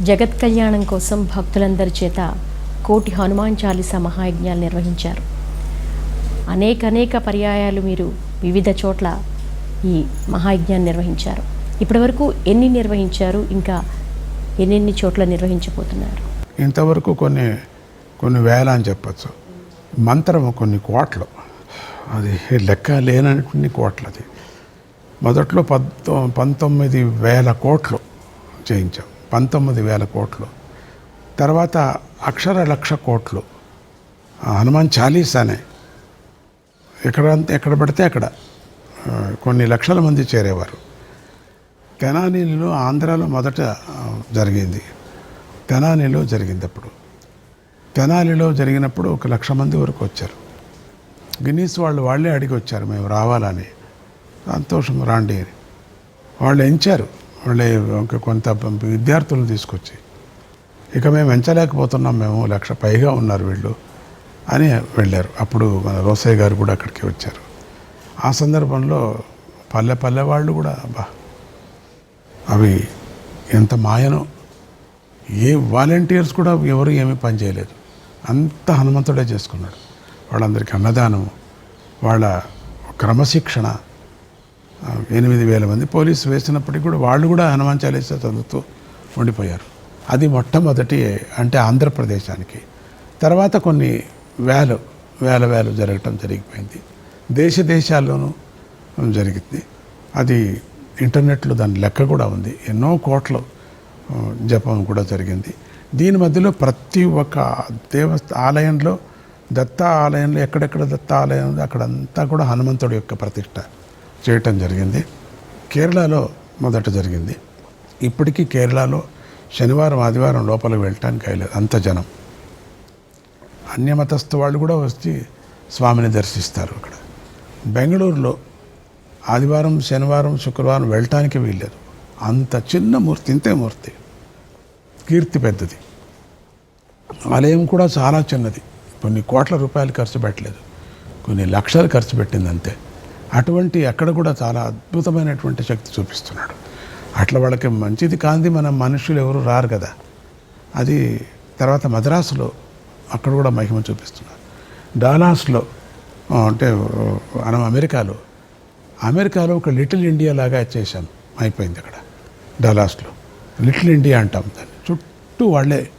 జగత్ కళ్యాణం కోసం భక్తులందరి చేత కోటి హనుమాన్ చాలీసా మహాయజ్ఞాలు నిర్వహించారు. అనేక అనేక పర్యాయాలు మీరు వివిధ చోట్ల ఈ మహాయజ్ఞాన్ని నిర్వహించారు. ఇప్పటివరకు ఎన్ని నిర్వహించారు? ఇంకా ఎన్నెన్ని చోట్ల నిర్వహించబోతున్నారు? ఇంతవరకు కొన్ని కొన్ని వేల అని చెప్పచ్చు. మంత్రం కొన్ని కోట్లు. అది లెక్క లేనటువంటి కోట్లు అది మొదట్లో పంతొమ్మిది వేల కోట్లు చేయించాం. పంతొమ్మిది వేల కోట్లు. తర్వాత అక్షర లక్ష కోట్లు. హనుమాన్ చాలీసానే. ఎక్కడ ఎక్కడ పడితే అక్కడ. కొన్ని లక్షల మంది చేరేవారు. తెనాలిలో ఆంధ్రాలో మొదట జరిగింది. తెనాలిలో జరిగింది అప్పుడు తెనాలిలో జరిగినప్పుడు ఒక లక్ష మంది వరకు వచ్చారు. గిన్నీస్ వాళ్ళు వాళ్ళే అడిగి వచ్చారు మేము రావాలని. సంతోషం రాండి అని. వాళ్ళు ఎంచారు. వాళ్ళే ఇంకా కొంత విద్యార్థులను తీసుకొచ్చి ఇక మేము ఎంచలేకపోతున్నాం మేము లక్ష పైగా ఉన్నారు వీళ్ళు అని వెళ్ళారు. అప్పుడు మన రోసయ్య గారు కూడా అక్కడికి వచ్చారు. ఆ సందర్భంలో పల్లె పల్లె వాళ్ళు కూడా బా అవి ఎంత మాయనో. ఏ వాలంటీర్స్ కూడా ఎవరు ఏమీ పని చేయలేదు. అంత హనుమంతుడే చేసుకున్నాడు. వాళ్ళందరికీ అన్నదానం వాళ్ళ క్రమశిక్షణ ఎనిమిది వేల మంది పోలీసు వేసినప్పటికీ కూడా వాళ్ళు కూడా హనుమాన్ చాలీసా చదువుతూ ఉండిపోయారు. అది మొట్టమొదటి అంటే ఆంధ్రప్రదేశానికి. తర్వాత కొన్ని వేలు వేల వేలు జరగటం జరిగిపోయింది. దేశ దేశాల్లోనూ జరిగింది. అది ఇంటర్నెట్లో దాని లెక్క కూడా ఉంది. ఎన్నో కోట్ల జపం కూడా జరిగింది. దీని మధ్యలో ప్రతి ఒక్క దేవస్థ ఆలయంలో దత్త ఆలయంలో ఎక్కడెక్కడ దత్త ఆలయం ఉందో అక్కడంతా కూడా హనుమంతుడి యొక్క ప్రతిష్ట. చేయటం జరిగింది. కేరళలో మొదట జరిగింది. ఇప్పటికీ కేరళలో శనివారం ఆదివారం లోపలికి వెళ్ళటానికి అయ్యలేదు. అంత జనం. అన్యమతస్థ వాళ్ళు కూడా వచ్చి స్వామిని దర్శిస్తారు అక్కడ. బెంగళూరులో ఆదివారం శనివారం శుక్రవారం వెళ్ళటానికి వీల్లేదు. అంత చిన్న మూర్తి ఇంతే మూర్తి. కీర్తి పెద్దది. ఆలయం కూడా చాలా చిన్నది. కొన్ని కోట్ల రూపాయలు ఖర్చు పెట్టలేదు. కొన్ని లక్షలు ఖర్చు పెట్టింది అంతే. అటువంటి అక్కడ కూడా చాలా అద్భుతమైనటువంటి శక్తి చూపిస్తున్నాడు. అట్లా వాళ్ళకి మంచిది కాంది మన మనుషులు ఎవరు రారు కదా. అది తర్వాత మద్రాసులో అక్కడ కూడా మహిమ చూపిస్తున్నారు. డాలాస్లో అంటే మనం అమెరికాలో అమెరికాలో ఒక లిటిల్ ఇండియా లాగా చేశాం. అయిపోయింది అక్కడ డలాస్లో లిటిల్ ఇండియా అంటాం దాన్ని. చుట్టూ వాళ్ళే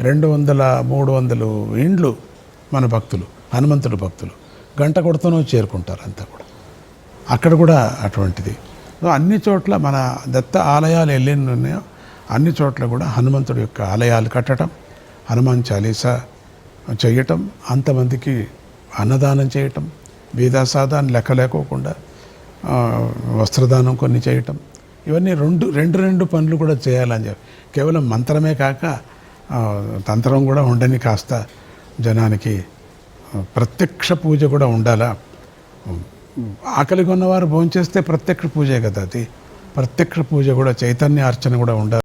రెండు వందల మూడు వందలు ఇండ్లు మన భక్తులు హనుమంతుడు భక్తులు. గంట కొడుతూనో చేరుకుంటారు అంతా కూడా. అక్కడ కూడా అటువంటిది. అన్ని చోట్ల మన దత్త ఆలయాలు ఎల్లెన్ని ఉన్నాయో అన్ని చోట్ల కూడా హనుమంతుడి యొక్క ఆలయాలు కట్టడం హనుమాన్ చాలీసా చేయటం అంతమందికి అన్నదానం చేయటం వేదాసాదాన్ని లెక్క లేకోకుండా వస్త్రదానం కొన్ని చేయటం ఇవన్నీ రెండు రెండు రెండు పనులు కూడా చేయాలని చెప్పి. కేవలం మంత్రమే కాక తంత్రం కూడా ఉండని కాస్త జనానికి ప్రత్యక్ష పూజ కూడా ఉండాలా? ఆకలి కొన్నవారు భోంచేస్తే ప్రత్యక్ష పూజే కదా అది. ప్రత్యక్ష పూజ కూడా చైతన్య అర్చన కూడా ఉండాలి.